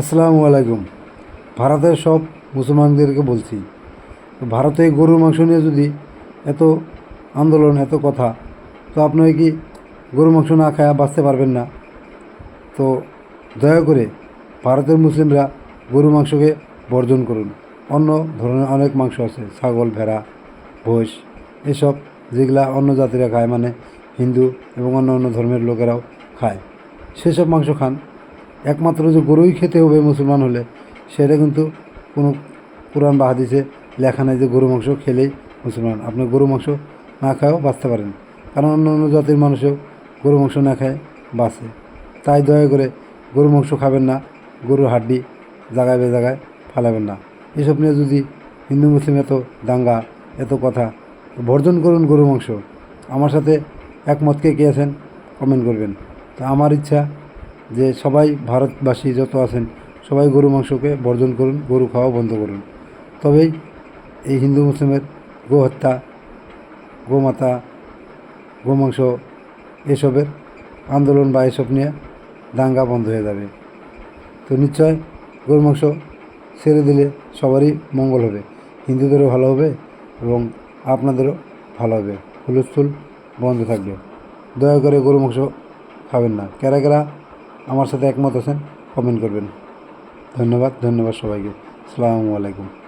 আসসালামু আলাইকুম। ভারতের সব মুসলমানদেরকে বলছি, ভারতে গরুর মাংস নিয়ে যদি এত আন্দোলন, এত কথা, তো আপনি কি গরু মাংস না খায়া বাঁচতে পারবেন না? তো দয়া করে ভারতের মুসলিমরা গরু মাংসকে বর্জন করুন। অন্য ধরনের অনেক মাংস আছে, ছাগল, ভেড়া ভোজ এসব যেগুলা অন্য জাতিরা খায় মানে হিন্দু এবং অন্য অন্য ধর্মের লোকেরাও খায়। সেসব মাংস খান। একমাত্র যে গরুই খেতে হবে মুসলমান হলে, সেটা কিন্তু কোনো কোরআন বা হাদিসে লেখা নেই যে গরু, মাংস খেলেই মুসলমান। আপনি গরু, মাংস না খায়ও বাঁচতে পারেন। কারণ অন্য অন্য জাতির মানুষও গরু, মাংস না খায়, বাঁচে। তাই দয়া করে গরু, মাংস খাবেন না, গরুর হাড্ডি জায়গায় বে জায়গায় ফালাবেন না। এসব নিয়ে যদি হিন্দু, মুসলিম এত দাঙ্গা, এত কথা, বর্জন করুন গরু, মাংস। আমার সাথে একমত কে কে আছেন? কমেন্ট করবেন। তা আমার ইচ্ছা যে সবাই ভারতবাসী যত আছেন, সবাই গরু, মাংসকে বর্জন করুন, গরু খাওয়া বন্ধ করুন। তবেই এই হিন্দু, মুসলিমের গো হত্যা গোমাতা, গোমাংস এসবের আন্দোলন বা এসব নিয়ে দাঙ্গা বন্ধ হয়ে যাবে। তো নিশ্চয় গরু, মাংস ছেড়ে দিলে সবারই মঙ্গল হবে। হিন্দুদেরও ভালো হবে এবং আপনাদেরও ভালো হবে। হুলস্থুল বন্ধ থাকবে। দয়া করে গরু, মাংস খাবেন না। কেরা কেরা আমার সাথে একমত আছেন কমেন্ট করবেন। ধন্যবাদ ধন্যবাদ সবাইকে। আসসালামু আলাইকুম।